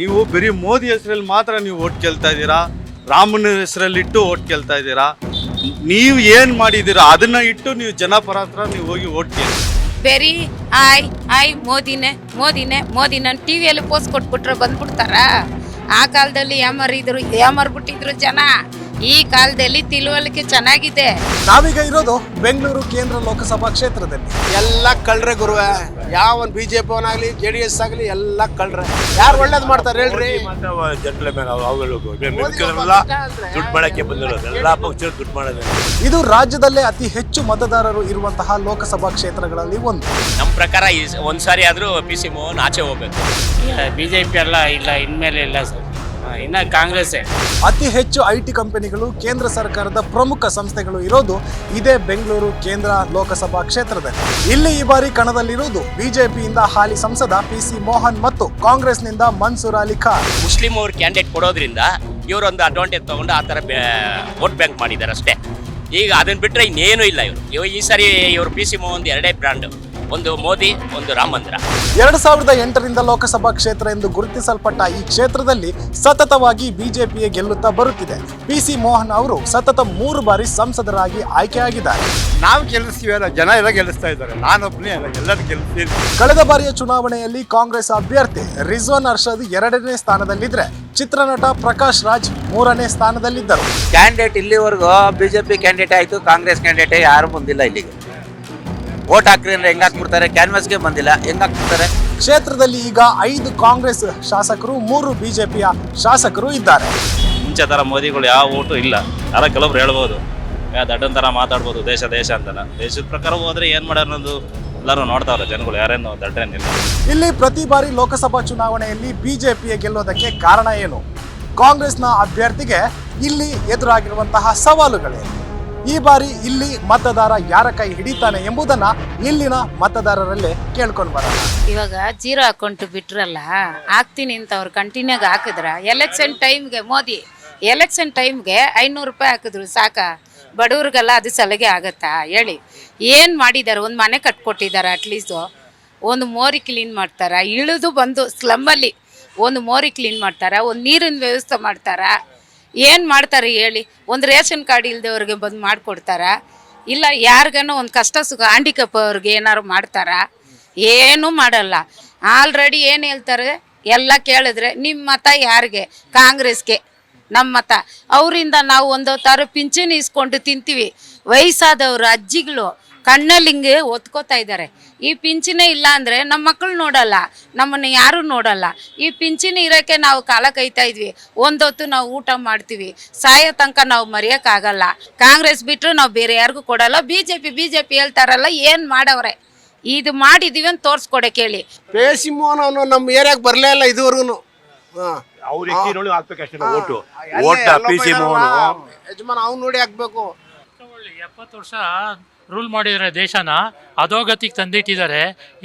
ನೀವು ಬರೀ ಮೋದಿ ಹೆಸರಲ್ಲಿ ಮಾತ್ರ ನೀವು ಓಟ್ ಕೇಳ್ತಾ ಇದ್ದೀರಾ? ರಾಮನ ಹೆಸರಲ್ಲಿ ಇಟ್ಟು ಓಟ್ ಕೇಳ್ತಾ ಇದ್ದೀರಾ? ನೀವು ಏನು ಮಾಡಿದ್ದೀರಾ? ಅದನ್ನ ಇಟ್ಟು ನೀವು ಜನಪರ ಹತ್ರ ನೀವು ಹೋಗಿ ಓಟ್ ಕೇಳಿ. ಬೆರಿ ಆಯ್ ಆಯ್, ಮೋದಿನೇ ಮೋದಿನೇ, ಮೋದಿ ಟಿ ವಿಯಲ್ಲಿ ಪೋಸ್ಟ್ ಕೊಟ್ಬಿಟ್ರೆ ಬಂದ್ಬಿಡ್ತಾರ? ಆ ಕಾಲದಲ್ಲಿ ಯಾಮರಿದ್ರು, ಯಾಮರ್ಬಿಟ್ಟಿದ್ರು ಜನ. ಈ ಕಾಲದಲ್ಲಿ ತಿಳುವಳಿಕೆ ಚೆನ್ನಾಗಿದೆ. ನಾವೀಗ ಇರೋದು ಬೆಂಗಳೂರು ಕೇಂದ್ರ ಲೋಕಸಭಾ ಕ್ಷೇತ್ರದಲ್ಲಿ. ಎಲ್ಲ ಕಳ್ರೆ ಗುರುವೆ. ಯಾವ ಒಂದು ಬಿ ಜೆ ಪಿ ಅವನಾಗ್ಲಿ ಜೆ ಡಿ ಎಸ್ ಆಗಲಿ ಎಲ್ಲ ಕಳ್ರೆ ಯಾರು ಒಳ್ಳೇದ್ ಮಾಡ್ತಾರೆ ಹೇಳ್ರಿ ಜಂಟ್ಲ್ಮ್ಯಾನ್ ಅವುಗಳು ಮಿಕ್ಕಿದವರೆಲ್ಲ ದುಡ್ಡು ಮಾಡಕ್ಕೆ ಬಂದಿರೋದು. ಎಲ್ಲ ಪಕ್ಷರು ದುಡ್ಡು ಮಾಡೋದು. ಇದು ರಾಜ್ಯದಲ್ಲೇ ಅತಿ ಹೆಚ್ಚು ಮತದಾರರು ಇರುವಂತಹ ಲೋಕಸಭಾ ಕ್ಷೇತ್ರಗಳಲ್ಲಿ ಒಂದು. ನಮ್ಮ ಪ್ರಕಾರ ಒಂದ್ಸಾರಿ ಆದ್ರೂ ಪಿ ಸಿ ಮೋಹನ್ ಆಚೆ ಹೋಗ್ಬೇಕು. ಬಿಜೆಪಿ ಜೆ ಪಿ ಎಲ್ಲ ಇಲ್ಲ ಇನ್ಮೇಲೆ ಇಲ್ಲ ಸರ್. ಇನ್ನ ಕಾಂಗ್ರೆಸ್ ಅತಿ ಹೆಚ್ಚು ಐ ಟಿ ಕಂಪನಿಗಳು ಕೇಂದ್ರ ಸರ್ಕಾರದ ಪ್ರಮುಖ ಸಂಸ್ಥೆಗಳು ಇರೋದು ಇದೇ ಬೆಂಗಳೂರು ಕೇಂದ್ರ ಲೋಕಸಭಾ ಕ್ಷೇತ್ರದಲ್ಲಿ. ಇಲ್ಲಿ ಈ ಬಾರಿ ಕಣದಲ್ಲಿರುವುದು ಬಿಜೆಪಿಯಿಂದ ಹಾಲಿ ಸಂಸದ ಪಿ ಸಿ ಮೋಹನ್ ಮತ್ತು ಕಾಂಗ್ರೆಸ್ನಿಂದ ಮನ್ಸೂರ್ ಅಲಿ ಖಾನ್. ಮುಸ್ಲಿಂ ಅವ್ರು ಕ್ಯಾಂಡಿಡೇಟ್ ಕೊಡೋದ್ರಿಂದ ಇವರೊಂದು ಅಡ್ವಾಂಟೇಜ್ ತಗೊಂಡು ಆ ಥರ ವೋಟ್ ಬ್ಯಾಂಕ್ ಮಾಡಿದ್ದಾರೆ ಅಷ್ಟೇ ಈಗ ಅದನ್ನ ಬಿಟ್ಟರೆ ಇನ್ನೇನು ಇಲ್ಲ ಇವರು. ಇವ ಈ ಸಾರಿ ಇವರು ಪಿ ಸಿ ಮೋಹನ್ ಎರಡೇ ಬ್ರ್ಯಾಂಡ್ ಒಂದು ಮೋದಿ ಒಂದು ರಾಮ ಮಂದಿರ. ಎರಡು ಸಾವಿರದ ಎಂಟರಿಂದ ಲೋಕಸಭಾ ಕ್ಷೇತ್ರ ಎಂದು ಗುರುತಿಸಲ್ಪಟ್ಟ ಈ ಕ್ಷೇತ್ರದಲ್ಲಿ ಸತತವಾಗಿ ಬಿಜೆಪಿಯೇ ಗೆಲ್ಲುತ್ತಾ ಬರುತ್ತಿದೆ. ಪಿ ಸಿ ಮೋಹನ್ ಅವರು ಸತತ ಮೂರು ಬಾರಿ ಸಂಸದರಾಗಿ ಆಯ್ಕೆಯಾಗಿದ್ದಾರೆ. ನಾವು ಗೆಲ್ಲಿಸ್ತೀವಿ ಅಲ್ಲ ಜನ ಎಲ್ಲ ಗೆಲ್ಲಿಸ್ತಾ ಇದ್ದಾರೆ. ನಾನೊಬ್ಬನೇ ಅಲ್ಲ ಎಲ್ಲರೂ ಗೆಲ್ಲಿಸ್ತೀನಿ. ಕಳೆದ ಬಾರಿಯ ಚುನಾವಣೆಯಲ್ಲಿ ಕಾಂಗ್ರೆಸ್ ಅಭ್ಯರ್ಥಿ ರಿಜ್ವಾನ್ ಅರ್ಷದ್ ಎರಡನೇ ಸ್ಥಾನದಲ್ಲಿದ್ದರೆ ಚಿತ್ರನಟ ಪ್ರಕಾಶ್ ರಾಜ್ ಮೂರನೇ ಸ್ಥಾನದಲ್ಲಿದ್ದರು. ಕ್ಯಾಂಡಿಡೇಟ್ ಇಲ್ಲಿವರೆಗೂ ಬಿಜೆಪಿ ಕ್ಯಾಂಡಿಡೇಟ್ ಆಯ್ತು ಕಾಂಗ್ರೆಸ್ ಕ್ಯಾಂಡಿಡೇಟ್ ಯಾರು ಮುಂದಿಲ್ಲ ಇಲ್ಲಿಗೆ. ವೋಟ್ ಹಾಕ್ರಿ ಅಂದ್ರೆ ಹೆಂಗ್ ಹಾಕ್ಬಿಡ್ತಾರೆ? ಕ್ಯಾನ್ವಾಸ್ಗೆ ಬಂದಿಲ್ಲ. ಹೆಂಗ್ ಹಾಕ್ಬಿಡ್ತಾರೆ? ಕ್ಷೇತ್ರದಲ್ಲಿ ಈಗ ಐದು ಕಾಂಗ್ರೆಸ್ ಶಾಸಕರು ಮೂರು ಬಿಜೆಪಿಯ ಶಾಸಕರು ಇದ್ದಾರೆ. ಮುಂಚೆ ಥರ ಮೋದಿಗಳು ಯಾವ ಓಟು ಇಲ್ಲ. ಯಾರ ಕೆಲವ್ರು ಹೇಳ್ಬೋದು. ಯಾ ದಡ್ಡನ್ ಥರ ಮಾತಾಡ್ಬೋದು ದೇಶ ದೇಶ ಅಂತಲ್ಲ ದೇಶದ ಪ್ರಕಾರ ಹೋದ್ರೆ ಏನು ಮಾಡ್ಯಾರ ಅನ್ನೋದು ಎಲ್ಲರೂ ನೋಡ್ತಾವ್ರೆ ಜನಗಳು. ಯಾರೇನು ದಡ್ಡೇನಿಲ್ಲ ಇಲ್ಲಿ ಪ್ರತಿ ಬಾರಿ ಲೋಕಸಭಾ ಚುನಾವಣೆಯಲ್ಲಿ ಬಿಜೆಪಿಯ ಗೆಲ್ಲೋದಕ್ಕೆ ಕಾರಣ ಏನು? ಕಾಂಗ್ರೆಸ್ನ ಅಭ್ಯರ್ಥಿಗೆ ಇಲ್ಲಿ ಎದುರಾಗಿರುವಂತಹ ಸವಾಲುಗಳೇನು? ಈ ಬಾರಿ ಇಲ್ಲಿ ಮತದಾರ ಯಾರ ಕೈ ಹಿಡಿತಾನೆ ಎಂಬುದನ್ನ ಇಲ್ಲಿನ ಮತದಾರರಲ್ಲೇ ಕೇಳ್ಕೊಂಡು ಬರೋಣ. ಇವಾಗ ಜೀರೋ ಅಕೌಂಟ್ ಬಿಟ್ರಲ್ಲ, ಹಾಕ್ತೀನಿ ಅಂತ ಅವ್ರು ಕಂಟಿನ್ಯೂಗೆ ಹಾಕಿದ್ರ ಎಲೆಕ್ಷನ್ ಟೈಮ್ಗೆ ಮೋದಿ ಎಲೆಕ್ಷನ್ ಟೈಮ್ಗೆ ಐನೂರು ರೂಪಾಯಿ ಹಾಕಿದ್ರು ಸಾಕ, ಬಡವ್ರಿಗೆಲ್ಲ ಅದು ಸಲಿಗೆ ಆಗತ್ತಾ? ಹೇಳಿ, ಏನು ಮಾಡಿದ್ದಾರೆ ಒಂದು ಮನೆ ಕಟ್ಕೊಟ್ಟಿದ್ದಾರೆ ಅಟ್ಲೀಸ್ಟು ಒಂದು ಮೋರಿ ಕ್ಲೀನ್ ಮಾಡ್ತಾರ? ಇಳಿದು ಬಂದು ಸ್ಲಮ್ಮಲ್ಲಿ ಒಂದು ಮೋರಿ ಕ್ಲೀನ್ ಮಾಡ್ತಾರ? ಒಂದು ನೀರಿನ ವ್ಯವಸ್ಥೆ ಮಾಡ್ತಾರ? ಏನು ಮಾಡ್ತಾರೆ ಹೇಳಿ? ಒಂದು ರೇಷನ್ ಕಾರ್ಡ್ ಇಲ್ದವ್ರಿಗೆ ಬಂದು ಮಾಡಿಕೊಡ್ತಾರ? ಇಲ್ಲ, ಯಾರಿಗೇನೋ ಒಂದು ಕಷ್ಟ ಸುಖ ಹ್ಯಾಂಡಿಕಪ್ ಅವ್ರಿಗೆ ಏನಾರು ಮಾಡ್ತಾರಾ? ಏನೂ ಮಾಡಲ್ಲ. ಆಲ್ರೆಡಿ ಏನು ಹೇಳ್ತಾರೆ? ಎಲ್ಲ ಕೇಳಿದ್ರೆ ನಿಮ್ಮ ಮತ ಯಾರಿಗೆ? ಕಾಂಗ್ರೆಸ್ಗೆ. ನಮ್ಮ ಮತ. ಅವರಿಂದ ನಾವು ಒಂದು ಥರ ಪಿಂಚಣಿ ಇಸ್ಕೊಂಡು ತಿಂತೀವಿ. ವಯಸ್ಸಾದವರು, ಅಜ್ಜಿಗಳು ಕಣ್ಣಲ್ಲಿ ಹಿಂಗೆ ಒತ್ಕೋತಾ ಇದ್ದಾರೆ. ಈ ಪಿಂಚಿನೇ ಇಲ್ಲ ಅಂದರೆ ನಮ್ಮ ಮಕ್ಕಳು ನೋಡಲ್ಲ ನಮ್ಮನ್ನು ಯಾರೂ ನೋಡಲ್ಲ. ಈ ಪಿಂಚಿನ ಇರೋಕ್ಕೆ ನಾವು ಕಾಲ ಕೈತಾ ಇದ್ವಿ. ಒಂದೊತ್ತು ನಾವು ಊಟ ಮಾಡ್ತೀವಿ. ಸಾಯೋ ತನಕ ನಾವು ಮರೆಯೋಕ್ಕಾಗಲ್ಲ. ಕಾಂಗ್ರೆಸ್ ಬಿಟ್ಟರು ನಾವು ಬೇರೆ ಯಾರಿಗೂ ಕೊಡಲ್ಲ. B J P B J P ಹೇಳ್ತಾರಲ್ಲ ಏನು ಮಾಡವ್ರೆ? ಇದು ಮಾಡಿದೀವಿ ಅಂತ ತೋರಿಸ್ಕೊಡೆ ಕೇಳಿ. ಪೇ ಸಿ ಮೋಹನ್ ಅವನು ನಮ್ಮ ಏರಿಯಾಗೆ ಬರಲೇ ಇಲ್ಲ ಇದುವರೆಗೂ ಅವ್ರು ಎಕ್ಕಿನೊಳಗೆ ಹಾಕ್ಬೇಕಷ್ಟೇ vote. Vote P C Mohan. ಯಜಮಾನ ಅವ್ನು ನೋಡಿ ಹಾಕ್ಬೇಕು. ಎಪ್ಪತ್ತು ವರ್ಷ ರೂಲ್ ಮಾಡಿದರೆ ದೇಶನ ಅಧೋಗತಿಗೆ ತಂದಿಟ್ಟಿದ್ದಾರೆ.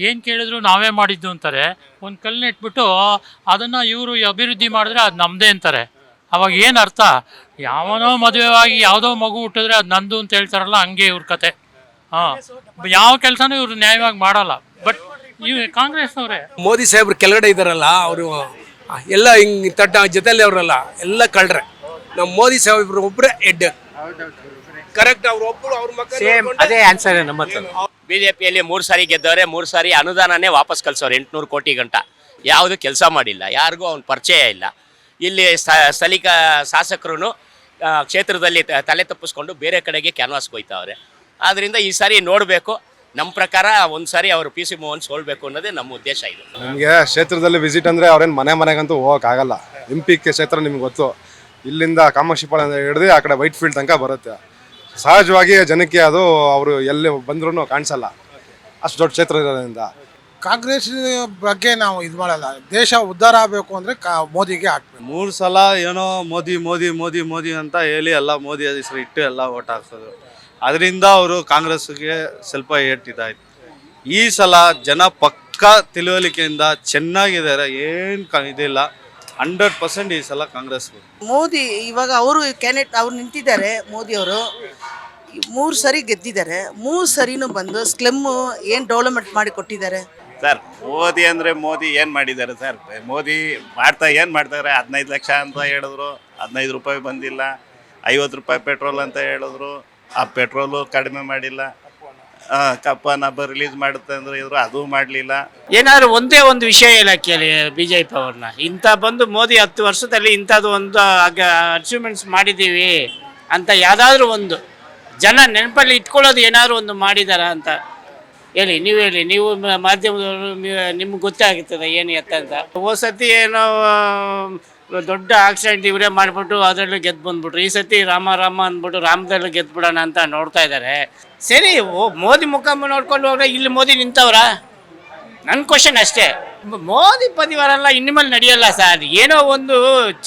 ಏನು ಕೇಳಿದ್ರು ನಾವೇ ಮಾಡಿದ್ದು ಅಂತಾರೆ. ಒಂದು ಕಲ್ಲನ್ನಿಟ್ಬಿಟ್ಟು ಅದನ್ನು ಇವರು ಅಭಿವೃದ್ಧಿ ಮಾಡಿದ್ರೆ ಅದು ನಮ್ಮದೇ ಅಂತಾರೆ. ಅವಾಗ ಏನು ಅರ್ಥ? ಯಾವನೋ ಮದುವೆವಾಗಿ ಯಾವುದೋ ಮಗು ಹುಟ್ಟಿದ್ರೆ ಅದು ನಂದು ಅಂತ ಹೇಳ್ತಾರಲ್ಲ, ಹಂಗೆ ಇವ್ರ ಕತೆ. ಹಾಂ. ಯಾವ ಕೆಲಸನೂ ಇವರು ನ್ಯಾಯವಾಗಿ ಮಾಡಲ್ಲ. ಬಟ್ ಇವ್ ಕಾಂಗ್ರೆಸ್ನವರೇ. ಮೋದಿ ಸಾಹೇಬ್ರು ಕೆಳಗಡೆ ಇದ್ದಾರಲ್ಲ, ಅವರು, ಎಲ್ಲ ಹಿಂಗೆ ತಟ್ಟ ಜೊತೆಯಲ್ಲಿ ಅವರಲ್ಲ, ಎಲ್ಲ ಕಳ್ರೆ. ನಮ್ಮ ಮೋದಿ ಸಾಹೇಬ್ರು ಒಬ್ಬರೇ ಹೆಡ್ ಕರೆಕ್ಟ್ ಅವ್ರು ಒಬ್ಬರು ಅವ್ರ ಮಕ್ಕಳು ಅದೇ ಆನ್ಸರ್ ನಮ್ಮ ಬಿ ಜೆ ಪಿಯಲ್ಲಿ ಮೂರು ಸಾರಿ ಗೆದ್ದವ್ರೆ ಮೂರು ಸಾರಿ ಅನುದಾನನೇ ವಾಪಸ್ ಕಲ್ಸೋರು ಎಂಟುನೂರು ಕೋಟಿ ಗಂಟ. ಯಾವುದು ಕೆಲಸ ಮಾಡಿಲ್ಲ ಯಾರಿಗೂ ಅವ್ನ ಪರಿಚಯ ಇಲ್ಲ. ಇಲ್ಲಿ ಸ- ಸ್ಥಳೀಕ ಶಾಸಕರು ಕ್ಷೇತ್ರದಲ್ಲಿ ತ- ತಲೆ ತಪ್ಪಿಸ್ಕೊಂಡು ಬೇರೆ ಕಡೆಗೆ ಕ್ಯಾನ್ವಾಸ್ಗೆ ಹೋಯ್ತಾವ್ರೆ. ಆದ್ದರಿಂದ ಈ ಸಾರಿ ನೋಡಬೇಕು ನಮ್ಮ ಪ್ರಕಾರ ಒಂದು ಸಾರಿ ಅವರು ಪಿ ಸಿ ಮೋಹನ್ ಸೋಲ್ಬೇಕು ಅನ್ನೋದೇ ನಮ್ಮ ಉದ್ದೇಶ ಇದು. ನಮಗೆ ಕ್ಷೇತ್ರದಲ್ಲಿ ವಿಸಿಟ್ ಅಂದರೆ ಅವ್ರೇನು ಮನೆ ಮನೆಗಂತೂ ಹೋಗೋಕ್ಕಾಗಲ್ಲ. ಎಂ ಪಿ ಕ್ಷೇತ್ರ ನಿಮ್ಗೆ ಗೊತ್ತು. ಇಲ್ಲಿಂದ ಕಾಮಶಿಪಾಳ ಹಿಡಿದು ಆ ಕಡೆ ವೈಟ್ ಫೀಲ್ಡ್ ತನಕ ಬರುತ್ತೆ. ಸಹಜವಾಗಿ ಜನಕ್ಕೆ ಅದು ಅವರು ಎಲ್ಲಿ ಬಂದ್ರೂ ಕಾಣಿಸಲ್ಲ. ಅಷ್ಟು ದೊಡ್ಡ ಕ್ಷೇತ್ರ ಇರೋದ್ರಿಂದ. ಕಾಂಗ್ರೆಸ್ ಬಗ್ಗೆ ನಾವು ಇದು ಮಾಡಲ್ಲ. ದೇಶ ಉದ್ಧಾರ ಆಗಬೇಕು ಅಂದ್ರೆ ಮೋದಿಗೆ ಹಾಕ್ಬೇಕು ಮೂರು ಸಲ ಏನೋ ಮೋದಿ ಮೋದಿ ಮೋದಿ ಮೋದಿ ಅಂತ ಹೇಳಿ ಎಲ್ಲ ಮೋದಿ ಹೆಸರು ಇಟ್ಟು ಎಲ್ಲ ಓಟ್ ಹಾಕ್ಸೋದು. ಅದರಿಂದ ಅವರು ಕಾಂಗ್ರೆಸ್ಗೆ ಸ್ವಲ್ಪ ಏಟಿದಾಯ್ತು ಈ ಸಲ ಜನ ಪಕ್ಕ ತಿಳುವಳಿಕೆಯಿಂದ ಚೆನ್ನಾಗಿದ್ದಾರೆ. ಏನು ಕ ಇದಿಲ್ಲ. ಹಂಡ್ರೆಡ್ ಪರ್ಸೆಂಟ್ ಈ ಸಲ ಕಾಂಗ್ರೆಸ್ ಮೋದಿ ಇವಾಗ ಅವರು ಕ್ಯಾಂಡಿಡೇಟ್ ಅವ್ರು ನಿಂತಿದ್ದಾರೆ ಮೋದಿ ಅವರು. ಮೂರು ಸರಿ ಗೆದ್ದಿದ್ದಾರೆ. ಮೂರು ಸರಿನೂ ಬಂದು ಸ್ಲಮ್ಮು ಏನು ಡೆವಲಪ್ಮೆಂಟ್ ಮಾಡಿ ಕೊಟ್ಟಿದ್ದಾರೆ? ಸರ್ ಮೋದಿ ಅಂದರೆ ಮೋದಿ ಏನು ಮಾಡಿದ್ದಾರೆ ಸರ್? ಮೋದಿ ಮಾಡ್ತಾ ಏನು ಮಾಡ್ತಾರೆ? ಹದಿನೈದು ಲಕ್ಷ ಅಂತ ಹೇಳಿದ್ರು ಹದಿನೈದು ರೂಪಾಯಿ ಬಂದಿಲ್ಲ ಐವತ್ತು ರೂಪಾಯಿ ಪೆಟ್ರೋಲ್ ಅಂತ ಹೇಳಿದ್ರು ಆ ಪೆಟ್ರೋಲು ಕಡಿಮೆ ಮಾಡಿಲ್ಲ. ಕಪ್ಪನ ಹಬ್ಬ ರಿಲೀಸ್ ಮಾಡುತ್ತೆ ಅಂದ್ರೆ ಇದ್ರು ಅದು ಮಾಡಲಿಲ್ಲ. ಏನಾದ್ರು ಒಂದೇ ಒಂದು ವಿಷಯ ಇಲ್ಲ ಕೇಳಿ ಬಿ ಜೆ ಪಿ ಅವ್ರನ್ನ. ಇಂಥ ಬಂದು ಮೋದಿ ಹತ್ತು ವರ್ಷದಲ್ಲಿ ಇಂಥದ್ದು ಒಂದು ಅಚೀವ್ಮೆಂಟ್ಸ್ ಮಾಡಿದ್ದೀವಿ ಅಂತ ಯಾವುದಾದ್ರೂ ಒಂದು ಜನ ನೆನಪಲ್ಲಿ ಇಟ್ಕೊಳ್ಳೋದು ಏನಾದರೂ ಒಂದು ಮಾಡಿದಾರ ಅಂತ ಹೇಳಿ, ನೀವು ಹೇಳಿ, ನೀವು ಮಾಧ್ಯಮದವರು ನಿಮ್ಗೆ ಗೊತ್ತೇ ಏನು ಎತ್ತ ಅಂತ. ಹೋದ ಸತಿ ಏನೋ ದೊಡ್ಡ ಆಕ್ಸಿಡೆಂಟ್ ಇವರೇ ಮಾಡಿಬಿಟ್ಟು ಅದರಲ್ಲೂ ಗೆದ್ದು ಬಂದ್ಬಿಟ್ರು. ಈ ಸತಿ ರಾಮ ರಾಮ ಅಂದ್ಬಿಟ್ಟು ರಾಮದಲ್ಲೂ ಗೆದ್ದುಬಿಡೋಣ ಅಂತ ನೋಡ್ತಾ ಇದ್ದಾರೆ ಸರಿ ಮೋದಿ ಮುಖ ನೋಡ್ಕೊಂಡು ಹೋಗ್ರೆ ಇಲ್ಲಿ ಮೋದಿ ನಿಂತವ್ರ? ನನ್ನ ಕ್ವಶನ್ ಅಷ್ಟೇ. ಮೋದಿ ಮೋದಿ ಪರಿವಾರ ಇನ್ಮೇಲೆ ನಡೆಯಲ್ಲ ಸರ್. ಏನೋ ಒಂದು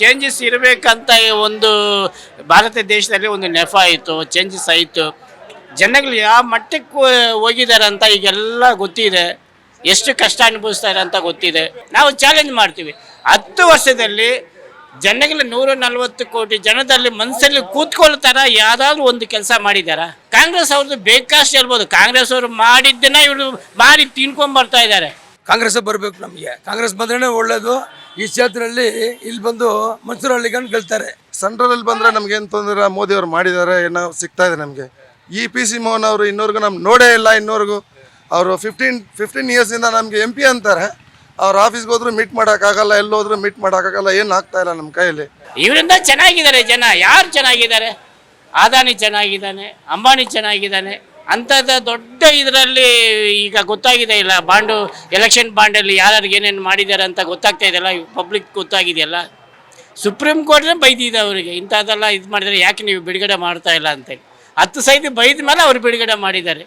ಚೇಂಜಸ್ ಇರಬೇಕಂತ ಒಂದು ಭಾರತ ದೇಶದಲ್ಲಿ ಒಂದು ನೆಫ ಆಯಿತು ಚೇಂಜಸ್ ಆಯಿತು. ಜನಗಳು ಯಾವ ಮಟ್ಟಕ್ಕೆ ಹೋಗಿದ್ದಾರೆ ಅಂತ ಈಗೆಲ್ಲ ಗೊತ್ತಿದೆ. ಎಷ್ಟು ಕಷ್ಟ ಅನುಭವಿಸ್ತಾರೆ ಅಂತ ಗೊತ್ತಿದೆ. ನಾವು ಚಾಲೆಂಜ್ ಮಾಡ್ತೀವಿ. ಹತ್ತು ವರ್ಷದಲ್ಲಿ ಜನಗಳು ನೂರ ನಲವತ್ತು ಕೋಟಿ ಜನದಲ್ಲಿ ಮನಸ್ಸಲ್ಲಿ ಕೂತ್ಕೊಳ್ತಾರ ಯಾವ್ದಾದ್ರು ಒಂದು ಕೆಲಸ ಮಾಡಿದಾರ? ಕಾಂಗ್ರೆಸ್ ಅವ್ರದ್ದು ಬೇಕಷ್ಟು ಹೇಳ್ಬೋದು ಕಾಂಗ್ರೆಸ್ ಅವರು ಮಾಡಿದ್ದನ್ನ ಇವರು ಮಾಡಿ ತಿನ್ಕೊಂಡ್ ಬರ್ತಾ ಇದ್ದಾರೆ ಕಾಂಗ್ರೆಸ್ ಬರಬೇಕು ನಮಗೆ. ಕಾಂಗ್ರೆಸ್ ಬಂದ್ರೆ ಒಳ್ಳೇದು. ಈ ಕ್ಷೇತ್ರದಲ್ಲಿ ಇಲ್ಲಿ ಬಂದು ಮನ್ಸೂರ್ ಹಳ್ಳಿಗಂಡು ಗೆಲ್ತಾರೆ. ಸೆಂಟ್ರಲ್ ಬಂದ್ರೆ ನಮ್ಗೆ ಏನು ತೊಂದರೆ ಮೋದಿ ಅವರು ಮಾಡಿದ್ದಾರೆ ಏನೋ ಸಿಗ್ತಾ ಇದೆ ನಮಗೆ. ಈ ಪಿ ಸಿ ಮೋಹನ್ ಅವರು ಇನ್ನೋರ್ಗು ನಮ್ಗೆ ನೋಡೇ ಇಲ್ಲ ಇನ್ನೋರ್ಗು. ಅವರು ಫಿಫ್ಟೀನ್ ಫಿಫ್ಟೀನ್ ಇಯರ್ಸಿಂದ ನಮಗೆ ಎಂ ಪಿ ಅಂತಾರೆ. ಅವ್ರ ಆಫೀಸ್ಗೆ ಹೋದ್ರು ಮೀಟ್ ಮಾಡೋಕ್ಕಾಗಲ್ಲ ಎಲ್ಲೋದ್ರು ಮೀಟ್ ಮಾಡೋಕ್ಕಾಗಲ್ಲ ಏನು ಆಗ್ತಾ ಇಲ್ಲ ನಮ್ಮ ಕೈಯಲ್ಲಿ? ಇವರಿಂದ ಚೆನ್ನಾಗಿದ್ದಾರೆ ಜನ. ಯಾರು ಚೆನ್ನಾಗಿದ್ದಾರೆ? ಅದಾನಿ ಚೆನ್ನಾಗಿದ್ದಾನೆ, ಅಂಬಾನಿ ಚೆನ್ನಾಗಿದ್ದಾನೆ. ಅಂಥದ್ದು ದೊಡ್ಡ ಇದರಲ್ಲಿ ಈಗ ಗೊತ್ತಾಗಿದೆ ಇಲ್ಲ. ಬಾಂಡು ಎಲೆಕ್ಷನ್ ಬಾಂಡಲ್ಲಿ ಯಾರ್ಯಾರಿಗೆ ಏನೇನು ಮಾಡಿದ್ದಾರೆ ಅಂತ ಗೊತ್ತಾಗ್ತಾ ಇದೆಯಲ್ಲ ಪಬ್ಲಿಕ್ ಗೊತ್ತಾಗಿದೆಯಲ್ಲ? ಸುಪ್ರೀಂ ಕೋರ್ಟ್ನೇ ಬೈದಿದೆ ಅವರಿಗೆ. ಇಂಥದ್ದೆಲ್ಲ ಇದು ಮಾಡಿದರೆ ಯಾಕೆ ನೀವು ಬಿಡುಗಡೆ ಮಾಡ್ತಾ ಇಲ್ಲ ಅಂತೇಳಿ ಹತ್ತು ಸೈತಿ ಬೈದ ಮೇಲೆ ಅವ್ರು ಬಿಡುಗಡೆ ಮಾಡಿದ್ದಾರೆ.